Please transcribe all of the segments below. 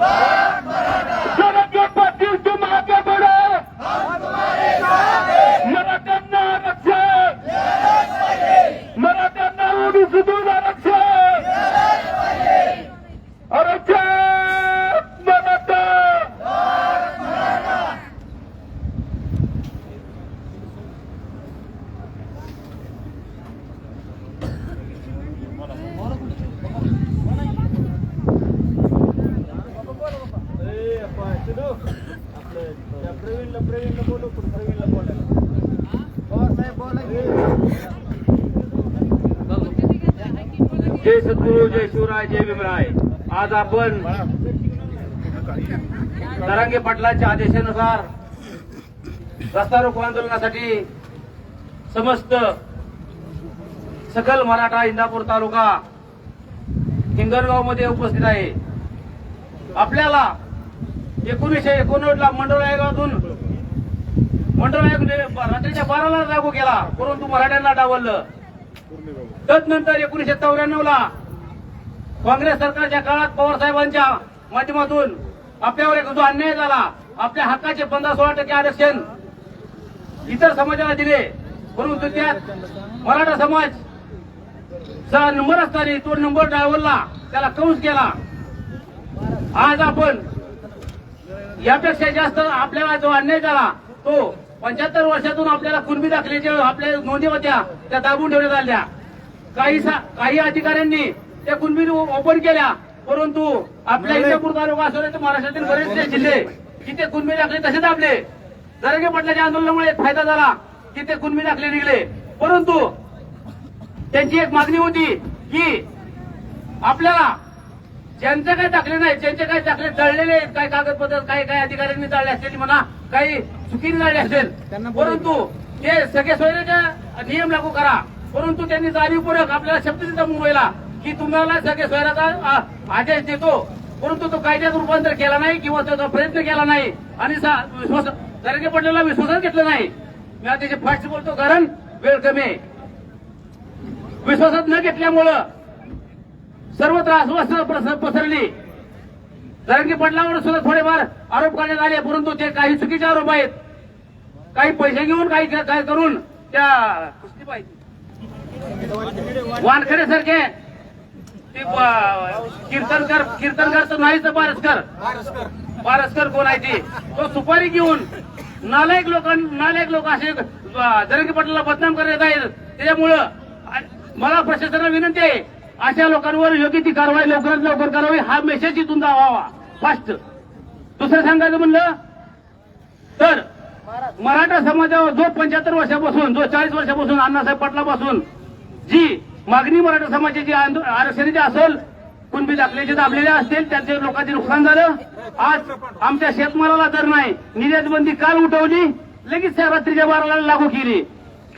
Yeah. जय सद्गुरू जय शिवराय जय भीमराय. आज आपण दरांगे पाटलांच्या आदेशानुसार रस्ता रोको आंदोलनासाठी समस्त सकल मराठा इंदापूर तालुका हिंगणगावमध्ये उपस्थित आहे. आपल्याला एकोणीसशे एकोणनव्वद ला मंडळ आयोगातून मंडळ आयोग रात्रीच्या बाराला लागू केला. परंतु मराठ्यांना डावललं. तदनंतर एकोणीसशे चौऱ्याण्णव ला काँग्रेस सरकारच्या काळात पवार साहेबांच्या माध्यमातून आपल्यावर एक जो अन्याय झाला आपल्या हक्काचे पंधरा सोळा टक्के आरक्षण इतर समाजाला दिले. परंतु त्यात मराठा समाज सहा नंबर असताना तो नंबर डावलला त्याला कंस केला. आज आपण यापेक्षा जास्त आपल्याला जो अन्याय झाला तो पंच्याहत्तर वर्षातून आपल्याला कुणबी दाखल्याचे आपल्या नोंदी होत्या त्या दाबून ठेवण्यात आल्या. काही काही अधिकाऱ्यांनी त्या कुणबी ओपन केल्या परंतु आपल्या इंदापूर तालुका असो तर महाराष्ट्रातील बरेचसे जिल्हे की ते कुणबी दाखले तसे दाबले. जरगे पाटलाच्या आंदोलनामुळे फायदा झाला की ते कुणबी दाखले निघले. परंतु त्यांची एक मागणी होती की आपल्याला ज्यांचे काही दाखले नाही ज्यांचे काही दाखले जळलेले आहेत काही कागदपत्र काही काही अधिकाऱ्यांनी जाळले असतील म्हणा काही चुकीने जाळले असेल. परंतु ते सगळे सोयीचे नियम लागू करा. परंतु त्यांनी जाणीवपूर्वक आपल्याला शब्द दिला मुंबईला की तुम्हाला सगळे आ- आदेश देतो. परंतु तो कायद्यात रूपांतर केला नाही किंवा त्याचा प्रयत्न केला नाही आणि विश्वास जरगे पडलेला विश्वासात घेतला नाही. मी अतिशय फास्ट बोलतो कारण वेळ कमी आहे. विश्वासात न घेतल्यामुळं सर्वत्र अस्वस्थ पस- पसरली. जरंगी पडल्यावर सुद्धा थोडेफार आरोप करण्यात आले परंतु ते काही चुकीचे आरोप आहेत. काही पैसे घेऊन काही काय करून त्या वानखडे सारखे ते ब- कीर्तनकर कीर्तनकर तर नाहीच पारसकर पारसकर कोण आहे ते? तो सुपारी घेऊन नालायक लोक नालायक लोक असे जरंगी पटला बदनाम करण्यात आहेत त्याच्यामुळं मला प्रशासनाला विनंती आहे अशा लोकांवर योग्य ती कारवाई लवकरात लवकर करावी हा मेसेज इथून जावा फास्ट दुसरं सांगायचं म्हणलं तर मराठा समाजावर जो पंच्याहत्तर वर्षापासून जो चाळीस वर्षापासून अण्णासाहेब पाटलापासून जी मागणी मराठा समाजाची आंदो- आरक्षणाची असेल कुणबी दाखल्याचे दाबलेले असतील त्यांचे लोकांचे नुकसान झालं. आज आमच्या शेतमालाला दर नाही. निर्यात बंदी काल उठवली लगेच रात्रीच्या बाराला लागू केली.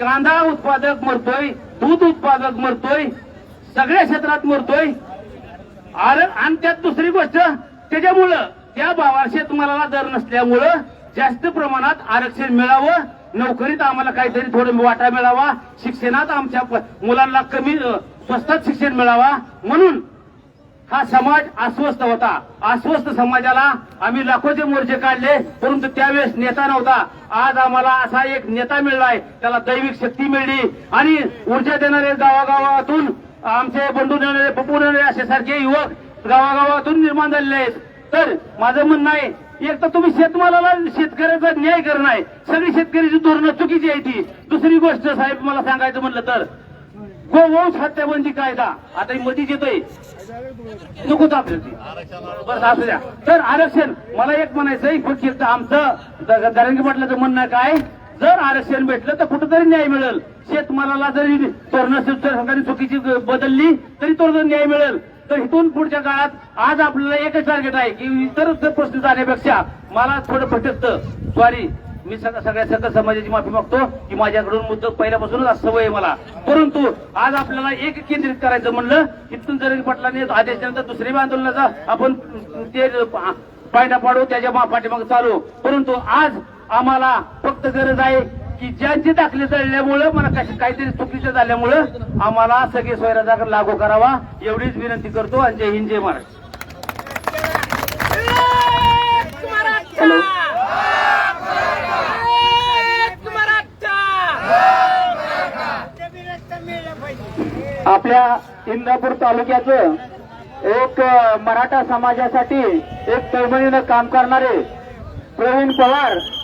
कांदा उत्पादक मरतोय दूध उत्पादक मरतोय सगळ्या क्षेत्रात मरतोय. आर- आणि त्यात दुसरी गोष्ट त्याच्यामुळं त्या भावा शेतमालाला दर नसल्यामुळं जास्त प्रमाणात आरक्षण मिळावं नोकरीत आम्हाला काहीतरी थोडं वाटा मिळावा शिक्षणात आमच्या मुलांना कमी स्वस्तात शिक्षण मिळावा म्हणून हा समाज अस्वस्थ होता. अस्वस्थ समाजाला आम्ही लाखोचे मोर्चे काढले परंतु त्यावेळेस नेता नव्हता. आज आम्हाला असा एक नेता मिळलाय त्याला दैविक शक्ती मिळली. आणि ऊर्जा देणारे गावागावातून आमचे बंडू देणारे पप्पू देणारे असे सारखे युवक गावागावातून निर्माण झालेले आहेत. तर माझं म्हणणं आहे एक तर तुम्ही शेतमालाला शेतकऱ्याचा न्याय करणं आहे. सगळी शेतकऱ्याची धोरणं चुकीची आहे ती. दुसरी गोष्ट साहेब मला सांगायचं म्हणलं तर गोवंश हत्याबंदी कायदा आता मधीच येतोय. नकोच आपल्याला ती. असू द्या. तर आरक्षण मला एक म्हणायचं आहे फक्त आमचं द- दरंगी तर म्हणणं काय जर आरक्षण भेटलं तर कुठंतरी न्याय मिळेल. शेतमालाला जरी सरकारने चुकीची बदलली तरी तो जर न्याय मिळेल. तर इथून पुढच्या काळात आज आपल्याला एकच टार्गेट आहे की इतर प्रश्न जाण्यापेक्षा मला थोडं भटकतं. सॉरी मी सगळ्या सगळ्या समाजाची माफी मागतो की माझ्याकडून मुद्दा पहिल्यापासूनच सवय आहे मला. परंतु आज आपल्याला एक केंद्रित करायचं म्हणलं इथून जर पटलाने आदेश दिल्यानंतर दुसऱ्या आंदोलनाचा आपण ते पायटा पाडू त्याच्या पाठीमागे चालू. परंतु आज आम्हाला फक्त गरज आहे की ज्यांची दाखले चढल्यामुळं मला कशी काहीतरी चुकीचं झाल्यामुळं आम्हाला सगळे स्वयंराजा लागू करावा. एवढीच विनंती करतो आणि जय हिंद जय महाराष्ट्र. आपल्या इंदापूर तालुक्याचं एक मराठा समाजासाठी एक तळमळीनं काम करणारे प्रवीण पवार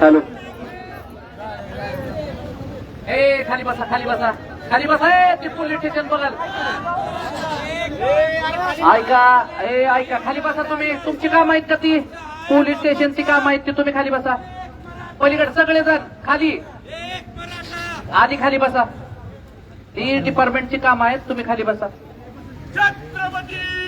हॅलो. ए खाली बसा खाली बसा. खाली बसा ए ते पोलीस स्टेशन बघाल ऐका ए ऐका खाली बसा तुम्ही. तुमची काम आहेत का ती? पोलीस स्टेशनची काम आहेत ती तुम्ही खाली बसा. पलीकडे सगळे जण खाली. आधी खाली बसा. ती डिपार्टमेंटची काम आहेत तुम्ही खाली बसा. छत्रपती!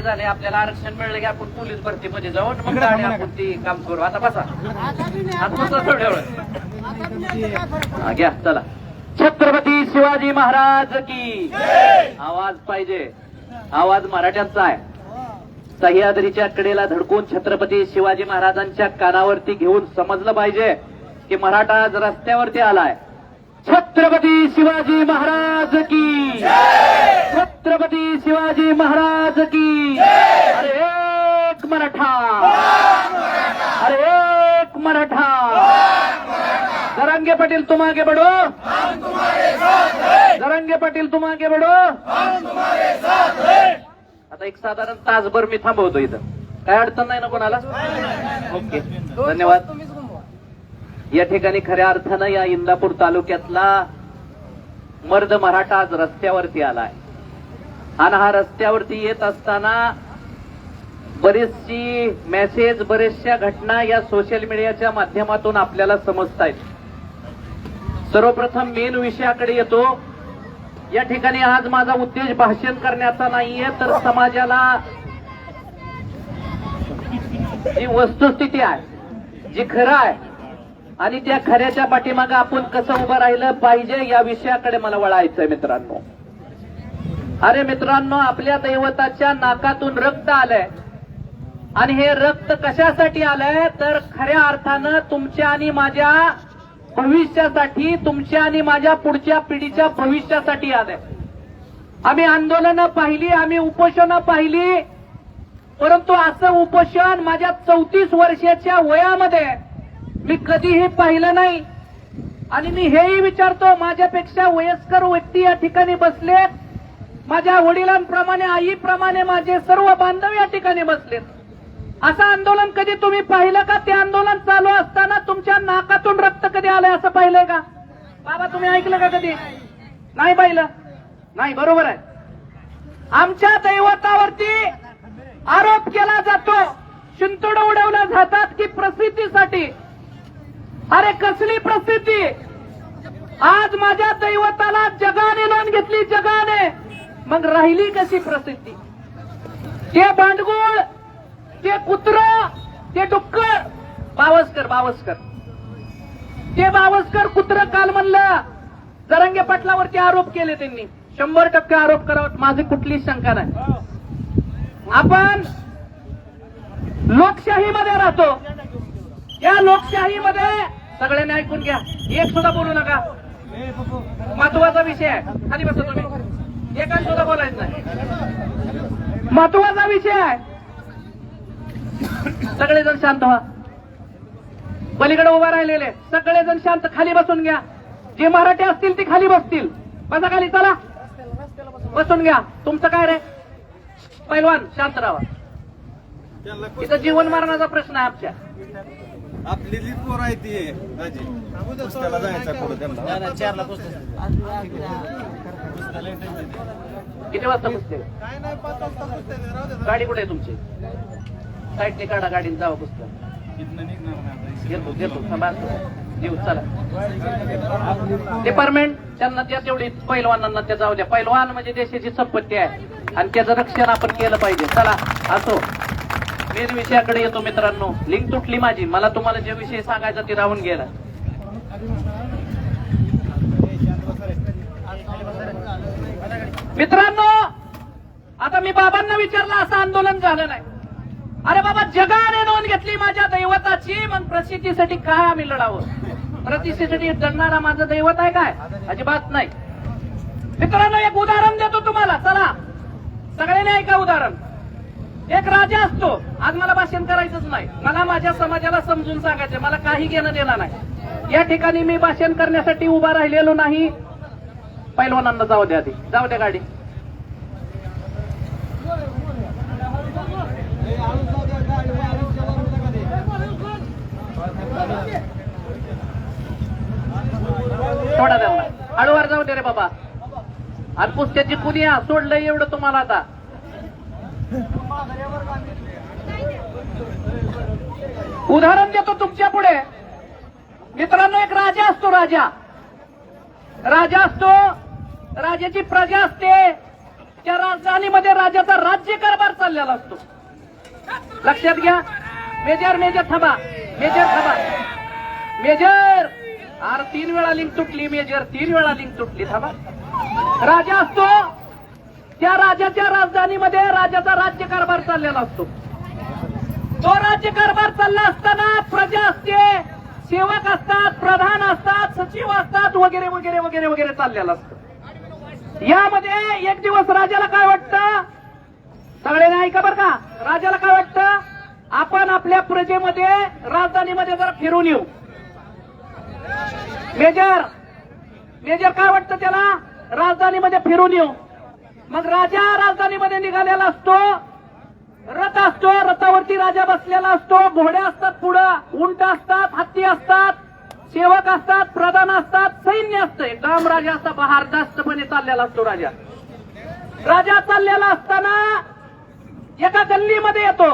काय झालंय? आपल्याला आरक्षण मिळलं की आपण पोलीस भरतीमध्ये जाऊ आणि मग गाडी आपण ती काम करू. आता बसा. आता बसा थोड्या वेळ घ्या चला. छत्रपती शिवाजी महाराज की. आवाज पाहिजे. आवाज मराठ्यांचा आहे. सह्याद्रीच्या कडेला धडकून छत्रपती शिवाजी महाराजांच्या कानावरती घेऊन समजलं पाहिजे की मराठा आज रस्त्यावरती आलाय. छत्रपती शिवाजी महाराज की छत्रपती शिवाजी महाराज की अरे एक मराठा! अरे एक मराठा! जरंगे पाटील तुम आगे बढ़ो! जरंगे पाटील तुम आगे बढ़ो! आता एक साधारण तासभर मी थांबवतो इथं. काय अडचण नाही ना कोणाला? ओके. धन्यवाद. या ठिकाणी खऱ्या अर्थानं या इंदापूर तालुक्यातला मर्द मराठा आज रस्त्यावरती आलाय. आणि हा रस्त्यावरती येत असताना बरीचशी मेसेज बरेचशा घटना या सोशल मीडियाच्या माध्यमातून आपल्याला समजतायत. सर्वप्रथम मेन विषयाकडे येतो. या ठिकाणी आज माझा उद्देश भाषण करण्याचा नाहीये तर समाजाला जी वस्तुस्थिती आहे जी खरं आहे आणि त्या खऱ्याच्या पाठीमागे आपण कसं उभं राहिलं पाहिजे या विषयाकडे मला वळायचंय मित्रांनो. अरे मित्रांनो आपल्या दैवताच्या नाकातून रक्त आलंय. आणि हे रक्त कशासाठी आलंय? तर खऱ्या अर्थानं तुमच्या आणि माझ्या भविष्यासाठी तुमच्या आणि माझ्या पुढच्या पिढीच्या भविष्यासाठी आलंय. आम्ही आंदोलनं पाहिली आम्ही उपोषणं पाहिली. परंतु असं उपोषण माझ्या चौतीस वर्षाच्या वयामध्ये मी कधीही पाहिलं नाही. आणि मी हेही विचारतो माझ्यापेक्षा वयस्कर व्यक्ती या ठिकाणी बसलेत. माझ्या वडिलांप्रमाणे आईप्रमाणे माझे सर्व बांधव या ठिकाणी बसलेत. असं आंदोलन कधी तुम्ही पाहिलं का? ते आंदोलन चालू असताना तुमच्या नाकातून रक्त कधी आलंय असं पाहिलंय का? बाबा तुम्ही ऐकलं का कधी? नाही पाहिलं. नाही बरोबर आहे. आमच्या दैवतावरती आरोप केला जातो. शिंतोड उडवल्या जातात की प्रसिद्धीसाठी. अरे कसली प्रसिद्धी? आज माझ्या दैवताला जगाने नोंद घेतली जगाने. मग राहिली कशी प्रसिद्धी? ते भांडगुळ ते कुत्र ते डुक्कर. बावस्कर बावस्कर. ते बावस्कर कुत्र काल म्हणलं जरंगे पाटलावरती आरोप केले त्यांनी. शंभर टक्के आरोप करावं माझी कुठलीच शंका नाही. आपण लोकशाहीमध्ये राहतो. या लोकशाहीमध्ये सगळ्यांनी ऐकून घ्या. एक सुद्धा बोलू नका. महत्त्वाचा विषय आहे. खाली बसा तुम्ही. एकाच सुद्धा बोलायचं नाही. महत्त्वाचा विषय आहे. सगळेजण शांत व्हा. पलीकडे उभा राहिलेले सगळेजण शांत. खाली बसून घ्या. जे मराठी असतील ते खाली बसतील. बसा खाली चला. बसून घ्या. तुमचं काय रे? पैलवान शांत राहा. इथं जीवन मरणाचा प्रश्न आहे आमच्या. आपली जी पोर आहे ती पुस्तकाला जायचं पुढे त्यांना. चारला किती वाजता पुसते गाडी कुठे आहे तुमची? साईडने काढा गाडीने जावं पुस्तक. घेतो थांबा देऊ चला. डिपार्टमेंट त्यांना त्या तेवढी पैलवानांना त्या जाऊ द्या. पैलवान म्हणजे देशाची संपत्ती आहे. आणि त्याचं रक्षण आपण केलं पाहिजे. चला असो. मेन विषयाकडे येतो मित्रांनो. लिंक तुटली माझी. मला तुम्हाला जे विषय सांगायचा ते राहून गेला. मित्रांनो आता मी बाबांना विचारलं असं आंदोलन झालं नाही. अरे बाबा जगाने नोंद घेतली माझ्या दैवताची मग प्रसिद्धीसाठी काय आम्ही लढावं? प्रतिष्ठेसाठी लढणारा माझं दैवत आहे काय? अजिबात नाही. मित्रांनो एक उदाहरण देतो तुम्हाला. चला. सगळ्यांनी ऐका उदाहरण. एक राजा असतो. आज मला भाषण करायचंच नाही. मला माझ्या समाजाला समजून सांगायचं मला काही घेणं देणं नाही. या ठिकाणी मी भाषण करण्यासाठी उभा राहिलेलो नाही. पैलवानांना जाऊ द्या आधी. जाऊ द्या गाडी. थोडा द्या हळूवार जाऊ दे रे बाबा. आणि पुस्त्याची कुणी सोडलं एवढं तुम्हाला आता. उदाहरण देतो तुमच्यापुढे. मित्रांनो एक राजा असतो राजा. राजा असतो राजाची प्रजा असते. त्या राजधानीमध्ये राजाचा राज्य कारभार चाललेला असतो. लक्षात घ्या. मेजर मेजर थांबा. मेजर थांबा. मेजर! आर तीन वेळा लिंक तुटली मेजर तीन वेळा लिंक तुटली. थांबा. राजा असतो. त्या राजाच्या राजधानीमध्ये राजाचा राज्य कारभार चाललेला असतो. जो राज्य कारभार चालला असताना प्रजा असते सेवक असतात प्रधान असतात सचिव असतात वगैरे वगैरे वगैरे वगैरे चाललेलं असतं. यामध्ये एक दिवस राजाला काय वाटतं? सगळ्यांनी ऐका बरं का? राजाला काय वाटतं? आपण आपल्या प्रजेमध्ये राजधानीमध्ये जरा फिरून येऊ. मेजर मेजर काय वाटतं त्याला? राजधानीमध्ये फिरून येऊ. मग राजा राजधानीमध्ये निघालेला असतो. रथ असतो रथावरती राजा बसलेला असतो. घोड्या असतात पुढं उंट असतात हत्ती असतात सेवक असतात प्रधान असतात सैन्य असतं. काम राजा असा बहारदास्तपणे चाललेला असतो राजा. राजा चाललेला असताना एका गल्लीमध्ये येतो.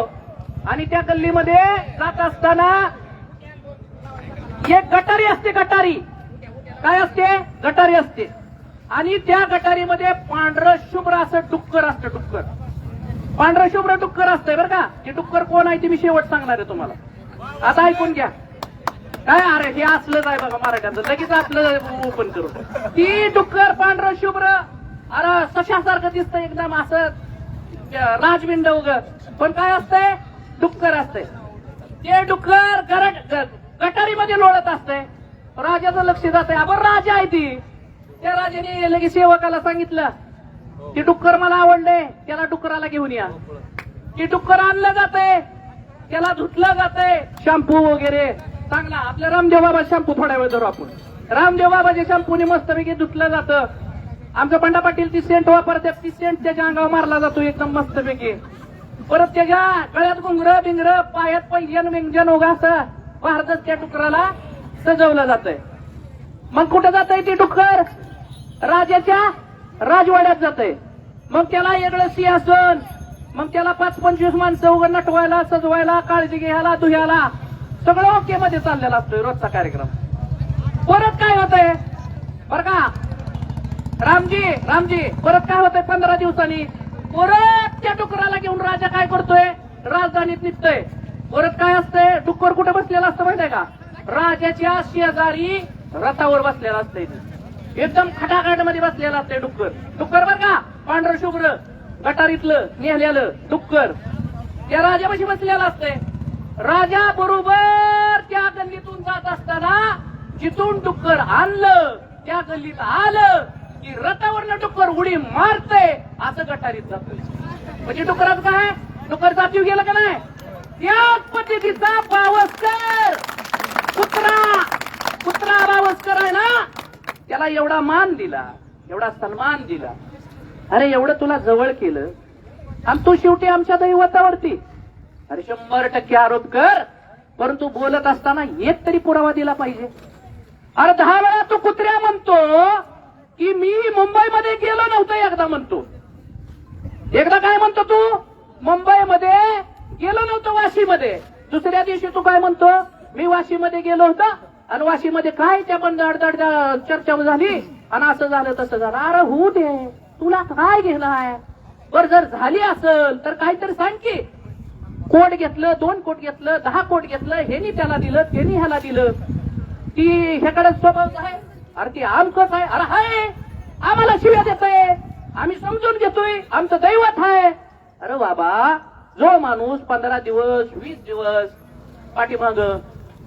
आणि त्या गल्लीमध्ये जात असताना एक गटारी असते गटारी. काय असते? गटारी असते. आणि त्या गटारीमध्ये पांढरं शुभ्र असं डुक्कर असतं डुक्कर. पांढरं शुभ्र डुक्कर असतंय बरं का. ते डुक्कर कोण आहे ते मी शेवट सांगणार आहे तुम्हाला. आता ऐकून घ्या. काय अरे हे असलंच आहे बघा मराठ्यांचं. लगेच आपलं ओपन करू ती डुक्कर पांढरं शुभ्र. अरे सशासारखं दिसतं एकदम असं. राजबिंड उग पण काय असतंय? डुक्कर असतंय. ते डुक्कर गरट गटारीमध्ये लोळत असतंय. राजाचं लक्ष जात आहे आपण राजा आहे ती. त्या राजाने लगेच सेवकाला सांगितलं ते डुक्कर मला आवडले त्याला डुक्कराला घेऊन या. की डुक्कर आणलं जाते त्याला धुतलं जाते शॅम्पू वगैरे. चांगला आपल्या रामदेव बाबा शॅम्पू थोड्या वेळ धरू आपण. रामदेव बाबाच्या शॅम्पूने मस्तपैकी धुतलं जातं. आमचं पंडा पाटील ती सेंट वापरतात ती सेंट त्याच्या अंगावर मारला जातो एकदम मस्तपैकी. परत त्याच्या गळ्यात घुंगर बिंगर पायात पैजन विंजन उगा असं भारतच त्या डुकराला सजवलं जातंय. मग कुठं जात आहे ती डुक्कर राजाच्या राजवाड्यात जातंय. मग त्याला वेगळं सिंहासन. मग त्याला पाच पंचवीस माणसं उघड नटवायला सजवायला काळजी घ्यायला धुयाला सगळं ओके मध्ये चाललेला असतोय रोजचा कार्यक्रम. परत काय होतंय? बर का? रामजी रामजी परत काय होतंय पंधरा दिवसांनी? परत त्या डुकराला घेऊन राजा काय करतोय? राजधानीत निघतोय. परत काय असतंय? डुक्कर कुठे बसलेला असतं माहितीये का? राजाच्या शेजारी रथावर बसलेला असतंय. एकदम खटाखटमध्ये बसलेला असतंय डुक्कर. डुक्कर बर का? पांढरं शुभ्र गटारीतलं नेहलेलं डुक्कर. त्या राजापाशी बसलेला असतंय. राजा बरोबर त्या गल्लीतून जात असताना जिथून डुक्कर आणलं त्या गल्लीत आलं की रथावरनं डुक्कर उडी मारतय असं गटारीत जात म्हणजे डुकरात काय? डुक्कर जातीव गेलं का नाही? त्याच पद्धतीचा पावसकर कुत्रा कुत्रा पावसकर आहे ना? त्याला एवढा मान दिला एवढा सन्मान दिला. अरे एवढं तुला जवळ केलं? आणि तू शेवटी आमच्या दैवतावरती. अरे शंभर टक्के आरोप कर. परंतु बोलत असताना एक तरी पुरावा दिला पाहिजे. अरे दहा वेळा तू कुत्र्या म्हणतो की मी मुंबईमध्ये गेलो नव्हतो एकदा म्हणतो. एकदा काय म्हणतो तू? मुंबईमध्ये गेलो नव्हतो वाशीमध्ये. दुसऱ्या दिवशी तू काय म्हणतो? मी वाशीमध्ये गेलो होतो. आणि वाशीमध्ये काय त्या पण दडदड चर्चा झाली? आणि असं झालं तसं झालं. अरे होऊ दे. तुला काय घेणार बर जर झाली असेल तर काहीतरी सांग की. कोट घेतलं दोन कोट घेतलं दहा कोट घेतलं हेनी त्याला दिलं त्यांनी ह्याला दिलं. ती ह्याकडे स्वभाव आहे. अरे ती आमकच आहे. अरे हाय आम्हाला शिव्या देतोय. आम्ही समजून घेतोय. आमचं दैवत आहे. अरे बाबा जो माणूस पंधरा दिवस वीस दिवस पाठीमाग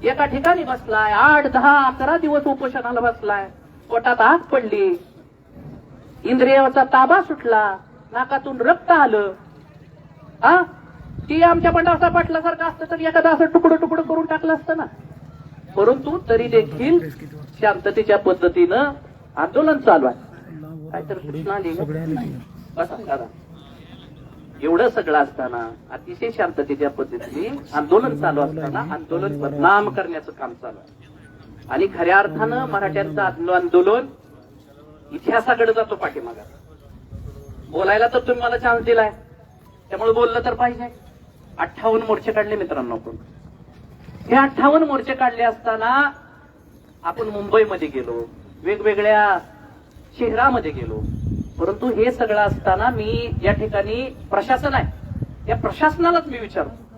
एका ठिकाणी बसलाय आठ दहा अकरा दिवस उपोषणाला बसलाय पोटात आग पडली. इंद्रियाचा ताबा सुटला नाकातून रक्त आलं. हा ती आमच्या पंडासा पाटलासारखं असतं तर एखादा असं तुकडं तुकडं करून टाकलं असतं ना. परंतु तरी देखील शांततेच्या पद्धतीनं आंदोलन चालू आहे. काय सूचना आली एवढं सगळं असताना अतिशय शांततेच्या पद्धतीने आंदोलन चालू असताना आंदोलन बदनाम करण्याचं काम चालू आहे. आणि खऱ्या अर्थानं मराठ्यांचं आंदोलन इतिहासाकडे जातो पाठीमागा. बोलायला तर तुम्ही मला चान्स दिलाय. त्यामुळे बोललं तर पाहिजे. अठ्ठावन्न मोर्चे काढले मित्रांनो आपण. हे अठ्ठावन्न मोर्चे काढले असताना आपण मुंबईमध्ये गेलो. वेगवेगळ्या शहरामध्ये गेलो. परंतु हे सगळं असताना मी या ठिकाणी प्रशासन आहे. या प्रशासनालाच मी विचारतो.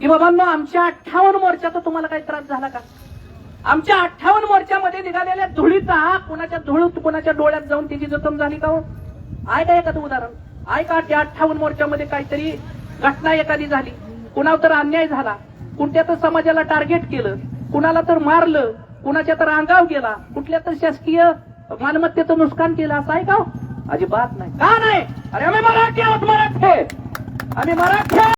की बाबांनो आमच्या अठ्ठावन्न मोर्चाचा तुम्हाला काही त्रास झाला का? आमच्या अठ्ठावन्न मोर्चामध्ये निघालेल्या धुळीचा कुणाच्या धुळ कुणाच्या डोळ्यात जाऊन तिची जखम झाली का हो? ऐका एखादं उदाहरण? ऐका त्या अठ्ठावन्न मोर्चामध्ये काहीतरी घटना एखादी झाली? कुणावर तर अन्याय झाला? कोणत्या तर समाजाला टार्गेट केलं? कुणाला तर मारलं? कुणाच्या तर अंगाव गेला? कुठल्या तर शासकीय मालमत्तेचं नुकसान केलं? असं आहे का हो? अजिबात नाही. का नाही? अरे आम्ही मराठी आहोत मराठे! आम्ही मराठी आहोत.